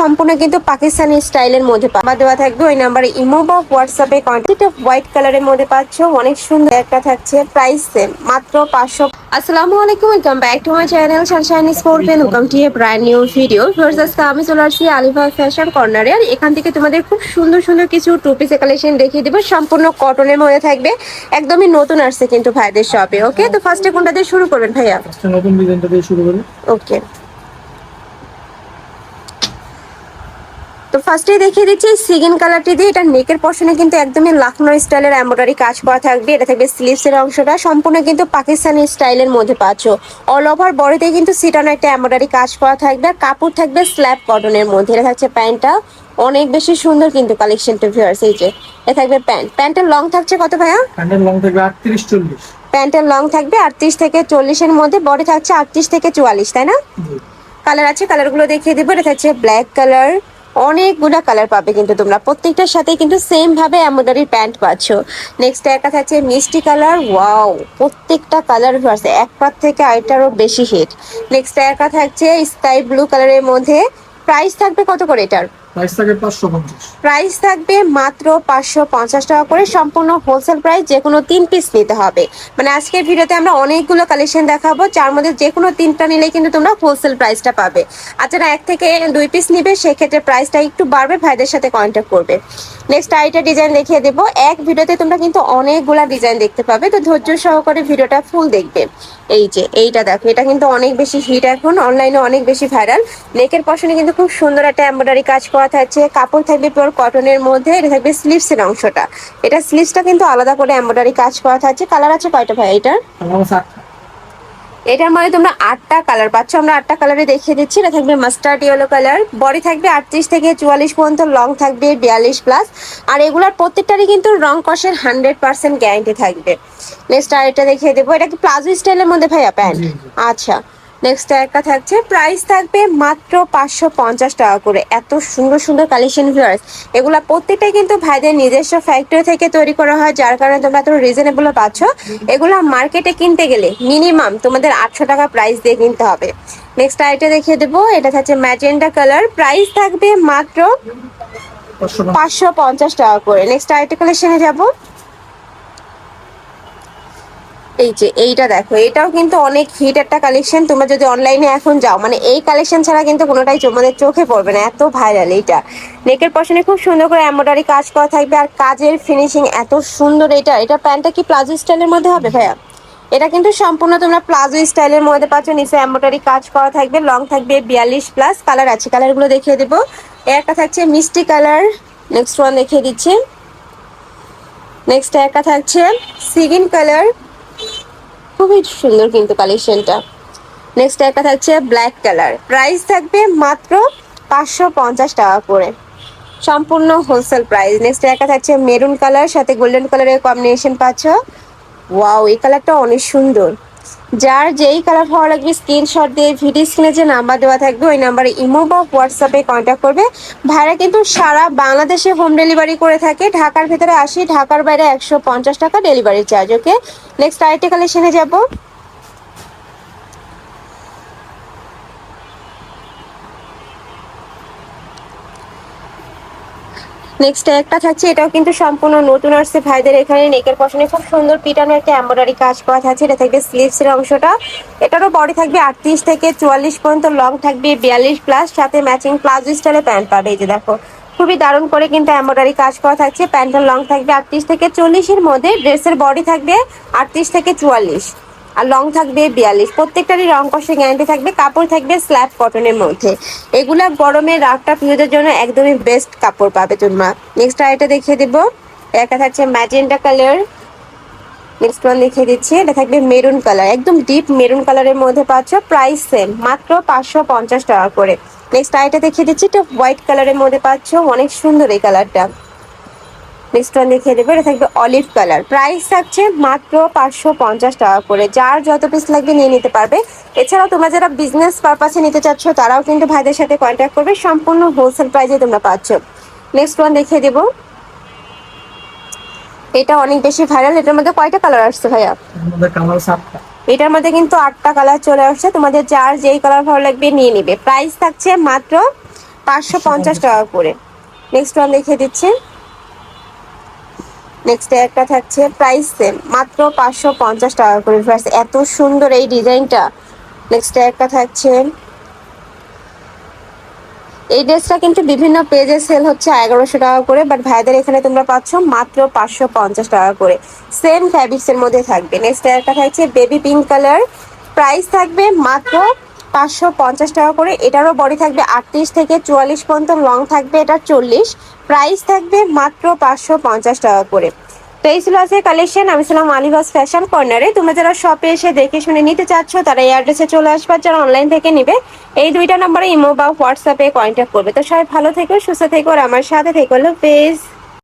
সম্পূর্ণ কিন্তু পাকিস্তানি স্টাইলের মধ্যে পাওয়া দেওয়া থাকবে। ওই নাম্বারে ইমো বা হোয়াটসঅ্যাপে কন্ট্যাক্ট হোয়াইট কালারের মধ্যে পাচ্ছ। অনেক সুন্দর একটা থাকছে। প্রাইস সেম মাত্র পাঁচশো আসসালামু আলাইকুম welcome back to my channel sunshine sport pen welcome to a brand new video first আজকে আমি চলে আসছি আলিফা ফ্যাশন কর্নারে আর এখান থেকে তোমাদের খুব সুন্দর সুন্দর কিছু টু পিসের কালেকশন দেখিয়ে দেবো। সম্পূর্ণ কটনের মধ্যে থাকবে। একদমই নতুন আসছে কিন্তু ভাইদের শপে ওকে তো ফার্স্টে কোনটা দিয়ে শুরু করবেন ভাইয়া? নতুন ডিজাইনটা দিয়ে শুরু করি। ওকে তো ফার্স্টে দেখিয়ে দিচ্ছি সিগিন কালারটি দিয়ে এটা নেকের পশনে কিন্তু একদমই লাখনৌ স্টাইলের এমব্রয়ডারি কাজ করা থাকবে। এটা থাকবে স্লিভসের অংশটা। সম্পূর্ণ কিন্তু পাকিস্তানি স্টাইলের মধ্যে পাচ্ছ। অল ওভার বডিতে কিন্তু সিটানো একটা এমব্রয়ডারি কাজ করা থাকবে। আর কাপড় থাকবে স্ল্যাব কটনের মধ্যে। এটা থাকছে প্যান্টটা। অনেক বেশি সুন্দর কিন্তু কালেকশনটা ভিউয়ার্স এই যে। এটা থাকবে প্যান্ট। প্যান্টের লং থাকছে কত ভাইয়া? প্যান্টের লং থাকবে আটত্রিশ চল্লিশ। প্যান্টের লং থাকবে আটত্রিশ থেকে চল্লিশের মধ্যে। বডি থাকছে আটত্রিশ থেকে চুয়াল্লিশ তাই না? জি। কালার আছে কালারগুলো দেখিয়ে দেবো। এটা থাকছে ব্ল্যাক কালার অনেকগুলো কালার পাবে কিন্তু তোমরা। প্রত্যেকটার সাথে কিন্তু সেম ভাবে এমব্রয়ডারি প্যান্ট পাচ্ছ। নেক্সট একটা থাকছে মিষ্টি কালার ওয়াও প্রত্যেকটা কালার আছে এক পাত থেকে আরেকটারও বেশি হিট নেক্সট একটা থাকছে স্কাই ব্লু কালারের মধ্যে। প্রাইস থাকবে কত করে এটার? প্রাইস থাকে পাঁচশো পঞ্চাশ। প্রাইস থাকবে মাত্র পাঁচশো পঞ্চাশ টাকা করে। সম্পূর্ণ হোলসেল প্রাইস যে কোনো তিন পিস নিতে হবে। মানে আজকের ভিডিওতে আমরা অনেকগুলো কালেকশন দেখাবো। যার মধ্যে যে কোনো তিনটা নিলে কিন্তু তোমরা হোলসেল প্রাইসটা পাবে। এক থেকে দুই পিস নিবে প্রাইসটা একটু বাড়বে, ভাইদের সাথে করবে। নেক্সট আইটা ডিজাইন দেখিয়ে দেবো। এক ভিডিওতে তোমরা কিন্তু অনেকগুলা ডিজাইন দেখতে পাবে। তো ধৈর্য সহকারে ভিডিওটা ফুল দেখবে। এই যে, এইটা দেখো, এটা কিন্তু অনেক বেশি হিট এখন। অনলাইনে অনেক বেশি ভাইরাল নেকের পশনে কিন্তু খুব সুন্দর একটা এমব্রয়ডারি কাজ করা থাকছে কাপড় থাকবে পিওর কটনের মধ্যে এটা থাকবে স্লিভসের অংশটা। এটা স্লিভসটা কিন্তু আলাদা করে এমব্রয়ডারি কাজ করা থাকছে কালার আছে কয়টা ভাই এটার? আটটা। এটার মধ্যে তোমরা আটটা কালার পাচ্ছ। আমরা আটটা কালারে দেখিয়ে দিচ্ছি। এটা থাকবে মাস্টার্ড ইয়েলো কালার বডি থাকবে আটত্রিশ থেকে চুয়াল্লিশ পর্যন্ত লং থাকবে বিয়াল্লিশ প্লাস আর এগুলার প্রত্যেকটারই কিন্তু রং কষের হান্ড্রেড পার্সেন্ট গ্যারান্টি থাকবে। নেক্সট আর এটা দেখিয়ে দেবো। এটা কি প্লাজো স্টাইলের মধ্যে ভাইয়া প্যান্ট। আচ্ছা। নেক্সট একটা থাকছে। প্রাইস থাকবে মাত্র পাঁচশো পঞ্চাশ টাকা করে। এত সুন্দর সুন্দর কালেকশন ভিউয়ার্স এগুলা প্রত্যেকটাই কিন্তু ভাইদের নিজস্ব ফ্যাক্টরি থেকে তৈরি করা হয় যার কারণে তোমরা এত রিজনেবল পাচ্ছ। এগুলা মার্কেটে কিনতে গেলে মিনিমাম তোমাদের আটশো টাকা প্রাইস দিয়ে কিনতে হবে। নেক্সট আইটা দেখিয়ে দেবো। এটা থাকছে ম্যাজেন্ডা কালার প্রাইস থাকবে মাত্র পাঁচশো পঞ্চাশ। টাকা করে। নেক্সট আইটা কালেকশনে যাব। এই যে, এইটা দেখো, এটাও কিন্তু অনেক হিট একটা কালেকশন তোমরা যদি অনলাইনে এখন যাও মানে এই কালেকশন ছাড়া কিন্তু কোনোটাই তোমাদের চোখে পড়বে না, এত ভাইরাল এইটা। নেকের পশনে খুব সুন্দর করে এমব্রয়ডারি কাজ করা থাকবে, আর কাজের ফিনিশিং এত সুন্দর এটা এটা প্যান্টটা কি প্লাজো স্টাইলের মধ্যে হবে, ভাইয়া? এটা কিন্তু সম্পূর্ণ তোমরা প্লাজো স্টাইলের মধ্যে পাচ্ছ, নিচে এমব্রয়ডারি কাজ করা থাকবে লং থাকবে বিয়াল্লিশ প্লাস কালার আছে। কালারগুলো দেখিয়ে দেবো। একটা থাকছে মিষ্টি কালার নেক্সট ওয়ান দেখিয়ে দিচ্ছে। নেক্সট একটা থাকছে সিগিন কালার খুবই সুন্দর কিন্তু কালেকশনটা নেক্সট একটা থাকছে ব্ল্যাক কালার প্রাইস থাকবে মাত্র পাঁচশো পঞ্চাশ টাকা করে। সম্পূর্ণ হোলসেল প্রাইস নেক্সট একটা থাকছে মেরুন কালার সাথে গোল্ডেন কালারের কম্বিনেশন পাচ্ছ। ওয়াও এই কালারটা অনেক সুন্দর। যার যেই কালার ভালো লাগবে স্ক্রিনশট দিয়ে ভিডিও স্ক্রিনে যে নাম্বার দেওয়া থাকবে, ওই নাম্বারে ইমো বা হোয়াটসঅ্যাপে কন্ট্যাক্ট করবে। ভাইরা কিন্তু সারা বাংলাদেশে হোম ডেলিভারি করে থাকে। ঢাকার ভেতরে আসি, ঢাকার বাইরে একশো পঞ্চাশ টাকা ডেলিভারি চার্জ ওকে নেক্সট আরেকটি কালেকশনে যাব। নেক্সট একটা থাকছে, এটাও কিন্তু সম্পূর্ণ নতুন আসছে ভাইদের এখানে নেকের পশনে। খুব সুন্দর পিটানো একটা এমব্রয়ডারি কাজ করা থাকছে, এটা থাকবে স্লিভসের অংশটা। এটারও বডি থাকবে আটত্রিশ থেকে চুয়াল্লিশ পর্যন্ত লং থাকবে বিয়াল্লিশ প্লাস সাথে ম্যাচিং প্লাজো স্টাইলে প্যান্ট পাবে, এই যে দেখো। খুবই দারুণ করে কিন্তু এমব্রয়ডারি কাজ করা থাকছে প্যান্টের লং থাকবে আটত্রিশ থেকে চল্লিশের মধ্যে ড্রেসের বডি থাকবে আটত্রিশ থেকে চুয়াল্লিশ। আর লং থাকবে বিয়াল্লিশ। প্রত্যেকটারই রং কষে গ্যারান্টি থাকবে, কাপড় থাকবে স্ল্যাব কটনের মধ্যে। এগুলা গরমে রাফটা পিওদের জন্য একদমই বেস্ট কাপড় পাবে তোমরা। নেক্সট আরেকটা দেখিয়ে দেবো। একটা থাকছে ম্যাজেন্টা কালার নেক্সট ওয়ান দেখিয়ে দিচ্ছি। এটা থাকবে মেরুন কালার একদম ডিপ মেরুন কালারের মধ্যে পাচ্ছ। প্রাইস সেম মাত্র পাঁচশো পঞ্চাশ টাকা করে। নেক্সট আইটা দেখিয়ে দিচ্ছি। এটা হোয়াইট কালারের মধ্যে পাচ্ছ। অনেক সুন্দর এই কালারটা নেক্সট ওয়ান দেখিয়ে দেবো। এটা থাকবে অলিভ কালার প্রাইস থাকছে মাত্র পাঁচশো পঞ্চাশ টাকা করে। যার যত পিস লাগবে নিয়ে নিতে পারবে। এছাড়াও তোমরা যারা বিজনেস পারপাসে নিতে চাচ্ছ তারাও কিন্তু ভাইদের সাথে কন্ট্যাক্ট করবে। সম্পূর্ণ হোলসেল প্রাইসে তোমরা পাচ্ছ। নেক্সট ওয়ান দেখিয়ে দেবো। এটা অনেক বেশি ভাইরাল এটার মধ্যে কয়টা কালার আসছে ভাইয়া? আমাদের কামাল সাতটা। এটার মধ্যে কিন্তু আটটা কালার চলে আসছে। তোমাদের যার যেই কালার ভালো লাগবে নিয়ে নিবে। প্রাইস থাকছে মাত্র পাঁচশো পঞ্চাশ টাকা করে। নেক্সট ওয়ান দেখিয়ে দিচ্ছি। নেক্সট একটা থাকছে প্রাইস সেম মাত্র পাঁচশো পঞ্চাশ টাকা করে। Viewers, এত সুন্দর এই ডিজাইনটা। নেক্সট একটা থাকছে এই ড্রেসটা কিন্তু বিভিন্ন পেজে সেল হচ্ছে এগারোশো টাকা করে বাট ভাইদের এখানে তোমরা পাচ্ছ মাত্র পাঁচশো পঞ্চাশ টাকা করে। সেম ফ্যাব্রিক্স এর মধ্যে থাকবে। নেক্সট একটা থাকছে বেবি পিঙ্ক কালার প্রাইস থাকবে মাত্র পাঁচশো পঞ্চাশ টাকা করে। এটারও বডি থাকবে আটত্রিশ থেকে চুয়াল্লিশ পর্যন্ত লং থাকবে এটা চল্লিশ। প্রাইস থাকবে মাত্র পাঁচশো পঞ্চাশ টাকা করে। তো এই ছিল আজকের কালেকশন আমি ছিলাম আলিবাস ফ্যাশন কর্নারে তোমরা যারা শপে এসে দেখে শুনে নিতে চাচ্ছ, তারা এই অ্যাড্রেসে চলে আসবার যারা অনলাইন থেকে নিবে, এই দুইটা নম্বরে ইমো বা হোয়াটসঅ্যাপে কন্ট্যাক্ট করবে। তো সবাই ভালো থেকো, সুস্থ থেকো, আর আমার সাথে থেকো হলো পেজ